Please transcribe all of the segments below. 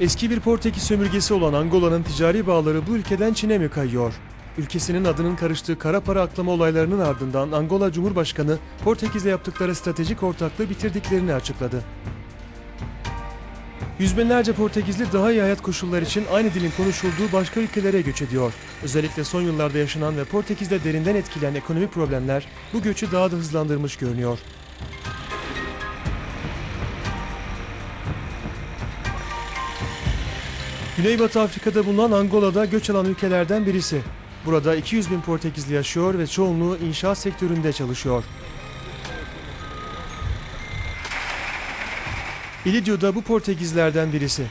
Eski bir Portekiz sömürgesi olan Angola'nın ticari bağları bu ülkeden Çin'e mi kayıyor? Ülkesinin adının karıştığı kara para aklama olaylarının ardından Angola Cumhurbaşkanı Portekiz'le yaptıkları stratejik ortaklığı bitirdiklerini açıkladı. Yüz binlerce Portekizli daha iyi hayat koşulları için aynı dilin konuşulduğu başka ülkelere göç ediyor. Özellikle son yıllarda yaşanan ve Portekiz'de derinden etkileyen ekonomik problemler bu göçü daha da hızlandırmış görünüyor. Güneybatı Afrika'da bulunan Angola'da göç alan ülkelerden birisi. Burada 200 bin Portekizli yaşıyor ve çoğunluğu inşaat sektöründe çalışıyor. İlidio da bu Portekizlerden birisi.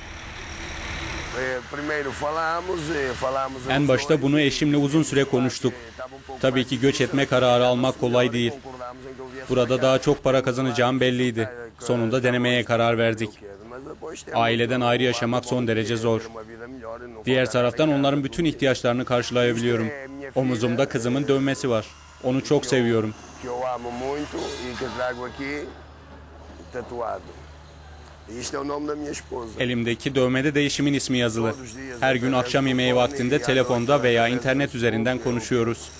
En başta bunu eşimle uzun süre konuştuk. Tabii ki göç etme kararı almak kolay değil. Burada daha çok para kazanacağım belliydi. Sonunda denemeye karar verdik. Aileden ayrı yaşamak son derece zor. Diğer taraftan onların bütün ihtiyaçlarını karşılayabiliyorum. Omuzumda kızımın dövmesi var. Onu çok seviyorum. Elimdeki dövmede de eşimin ismi yazılı. Her gün akşam yemeği vaktinde telefonda veya internet üzerinden konuşuyoruz.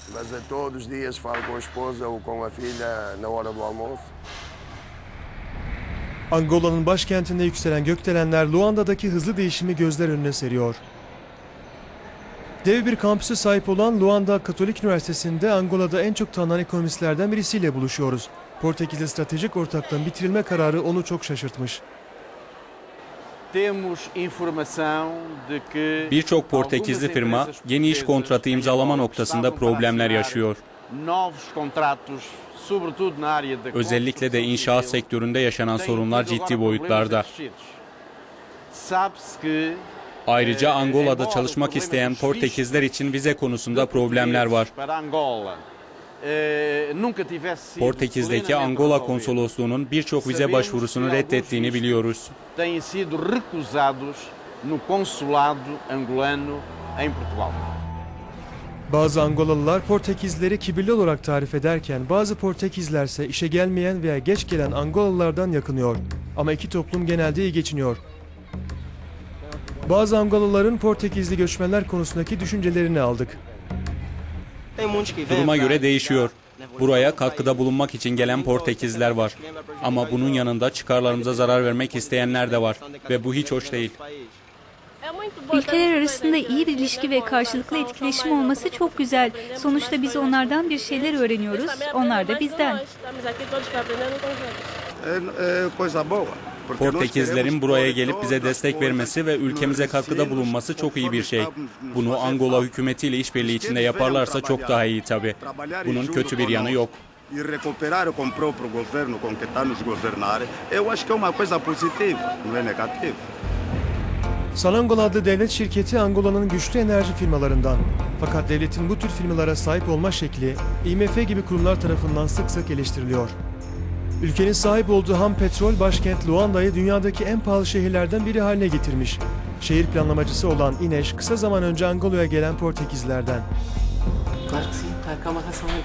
Angola'nın başkentinde yükselen gökdelenler Luanda'daki hızlı değişimi gözler önüne seriyor. Dev bir kampüse sahip olan Luanda Katolik Üniversitesi'nde Angola'da en çok tanınan ekonomistlerden birisiyle buluşuyoruz. Portekiz'le stratejik ortaklığın bitirilme kararı onu çok şaşırtmış. Temos informação de que Birçok Portekizli firma yeni iş kontratı imzalama noktasında problemler yaşıyor. Özellikle de inşaat sektöründe yaşanan sorunlar ciddi boyutlarda. Ayrıca Angola'da çalışmak isteyen Portekizler için vize konusunda problemler var. Portekiz'deki Angola konsolosluğunun birçok vize başvurusunu reddettiğini biliyoruz. No consulado angolano em Portugal. Bazı Angolalılar Portekizlileri kibirli olarak tarif ederken bazı Portekizler ise işe gelmeyen veya geç gelen Angolalılardan yakınıyor. Ama iki toplum genelde iyi geçiniyor. Bazı Angolalıların Portekizli göçmenler konusundaki düşüncelerini aldık. Duruma göre değişiyor. Buraya katkıda bulunmak için gelen Portekizler var. Ama bunun yanında çıkarlarımıza zarar vermek isteyenler de var. Ve bu hiç hoş değil. Ülkeler arasında iyi bir ilişki ve karşılıklı etkileşim olması çok güzel. Sonuçta biz onlardan bir şeyler öğreniyoruz, onlar da bizden. Portekizlerin buraya gelip bize destek vermesi ve ülkemize katkıda bulunması çok iyi bir şey. Bunu Angola hükümetiyle işbirliği içinde yaparlarsa çok daha iyi tabii. Bunun kötü bir yanı yok. Eu acho que é uma coisa positiva, não é negativo. Sanangol adlı devlet şirketi Angola'nın güçlü enerji firmalarından. Fakat devletin bu tür firmalara sahip olma şekli IMF gibi kurumlar tarafından sık sık eleştiriliyor. Ülkenin sahip olduğu ham petrol başkent Luanda'yı dünyadaki en pahalı şehirlerden biri haline getirmiş. Şehir planlamacısı olan İneş kısa zaman önce Angola'ya gelen Portekizlerden.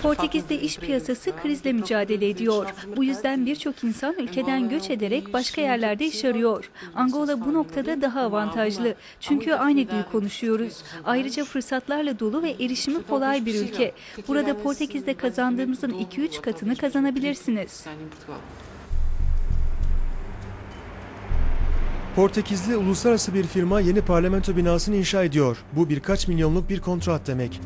Portekiz'de iş piyasası krizle mücadele ediyor. Bu yüzden birçok insan ülkeden göç ederek başka yerlerde iş arıyor. Angola bu noktada daha avantajlı. Çünkü aynı dil konuşuyoruz. Ayrıca fırsatlarla dolu ve erişimi kolay bir ülke. Burada Portekiz'de kazandığımızın 2-3 katını kazanabilirsiniz. Portekizli uluslararası bir firma yeni parlamento binasını inşa ediyor. Bu birkaç milyonluk bir kontrat demek.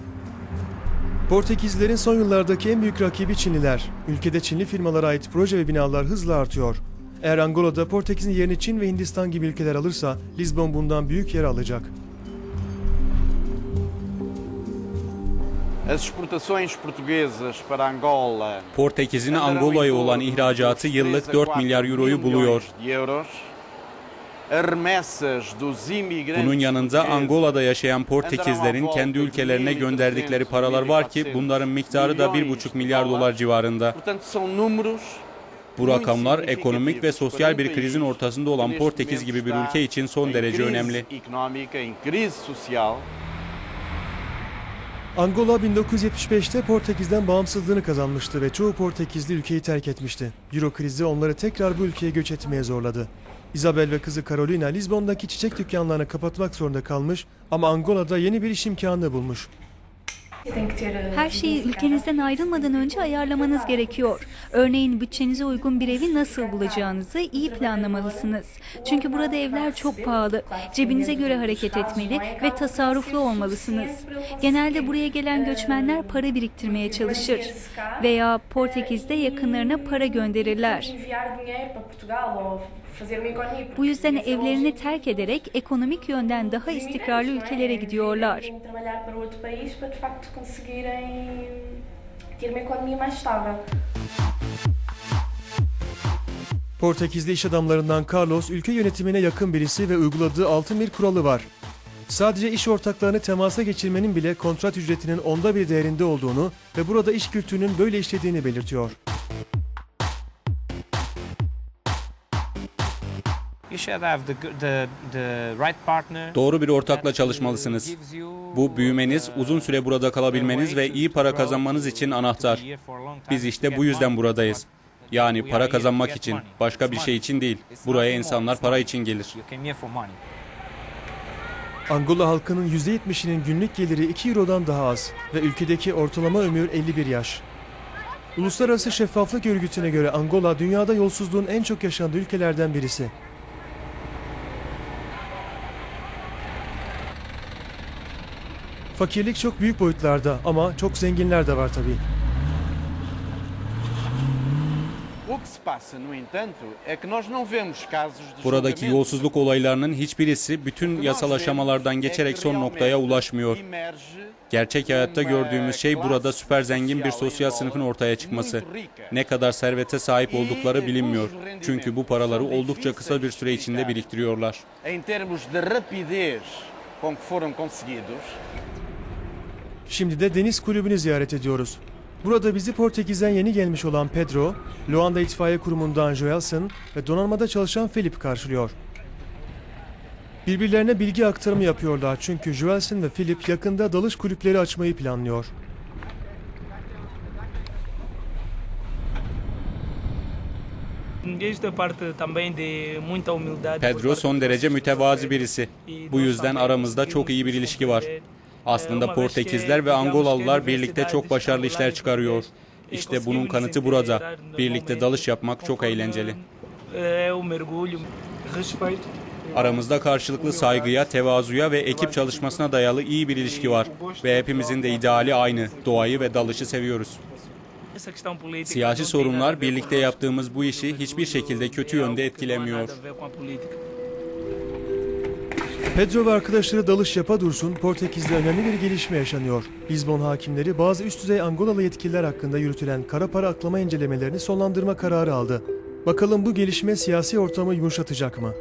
Portekizlilerin son yıllardaki en büyük rakibi Çinliler. Ülkede Çinli firmalara ait proje ve binalar hızla artıyor. Eğer Angola'da Portekiz'in yerini Çin ve Hindistan gibi ülkeler alırsa Lisbon bundan büyük yer alacak. As exportações portuguesas para Angola Portekiz'in Angola'ya olan ihracatı yıllık 4 milyar euroyu buluyor. Bunun yanında Angola'da yaşayan Portekizlerin kendi ülkelerine gönderdikleri paralar var ki bunların miktarı da 1,5 milyar dolar civarında. Bu rakamlar ekonomik ve sosyal bir krizin ortasında olan Portekiz gibi bir ülke için son derece önemli. Angola 1975'te Portekiz'den bağımsızlığını kazanmıştı ve çoğu Portekizli ülkeyi terk etmişti. Euro krizi onları tekrar bu ülkeye göç etmeye zorladı. Isabel ve kızı Carolina Lizbon'daki çiçek dükkanlarını kapatmak zorunda kalmış ama Angola'da yeni bir iş imkanını bulmuş. Her şeyi ülkenizden ayrılmadan önce ayarlamanız gerekiyor. Örneğin bütçenize uygun bir evi nasıl bulacağınızı iyi planlamalısınız. Çünkü burada evler çok pahalı. Cebinize göre hareket etmeli ve tasarruflu olmalısınız. Genelde buraya gelen göçmenler para biriktirmeye çalışır veya Portekiz'de yakınlarına para gönderirler. Bu yüzden evlerini terk ederek ekonomik yönden daha istikrarlı ülkelere gidiyorlar. De conseguirem ter uma economia mais estável. Portekizli iş adamlarından Carlos ülke yönetimine yakın birisi ve uyguladığı altın bir kuralı var. Sadece iş ortaklarını temasa geçirmenin bile kontrat ücretinin onda bir değerinde olduğunu ve burada iş kültürünün böyle işlediğini belirtiyor. Doğru bir ortakla çalışmalısınız. Bu büyümeniz, uzun süre burada kalabilmeniz ve iyi para kazanmanız için anahtar. Biz işte bu yüzden buradayız. Yani para kazanmak için, başka bir şey için değil. Buraya insanlar para için gelir. Angola halkının %70'inin günlük geliri 2 Euro'dan daha az ve ülkedeki ortalama ömür 51 yaş. Uluslararası Şeffaflık Örgütü'ne göre Angola dünyada yolsuzluğun en çok yaşandığı ülkelerden birisi. Fakirlik çok büyük boyutlarda ama çok zenginler de var tabii. O que se passa, no entanto, é que nós não vemos casos de Buradaki yolsuzluk olaylarının hiçbirisi bütün yasal aşamalardan geçerek son noktaya ulaşmıyor. Gerçek hayatta gördüğümüz şey burada süper zengin bir sosyal sınıfın ortaya çıkması. Ne kadar servete sahip oldukları bilinmiyor. Çünkü bu paraları oldukça kısa bir süre içinde biriktiriyorlar. Şimdi de deniz kulübünü ziyaret ediyoruz. Burada bizi Portekiz'den yeni gelmiş olan Pedro, Luanda İtfaiye Kurumu'ndan Joelson ve donanmada çalışan Philip karşılıyor. Birbirlerine bilgi aktarımı yapıyorlar çünkü Joelson ve Philip yakında dalış kulüpleri açmayı planlıyor. Pedro son derece mütevazi birisi. Bu yüzden aramızda çok iyi bir ilişki var. Aslında Portekizler ve Angolalılar birlikte çok başarılı işler çıkarıyor. İşte bunun kanıtı burada. Birlikte dalış yapmak çok eğlenceli. Mergulho, respeito. Aramızda karşılıklı saygıya, tevazuya ve ekip çalışmasına dayalı iyi bir ilişki var. Ve hepimizin de ideali aynı. Doğayı ve dalışı seviyoruz. Siyasi sorunlar birlikte yaptığımız bu işi hiçbir şekilde kötü yönde etkilemiyor. Pedro ve arkadaşları dalış yapa dursun Portekiz'de önemli bir gelişme yaşanıyor. Lizbon hakimleri bazı üst düzey Angolalı yetkililer hakkında yürütülen kara para aklama incelemelerini sonlandırma kararı aldı. Bakalım bu gelişme siyasi ortamı yumuşatacak mı?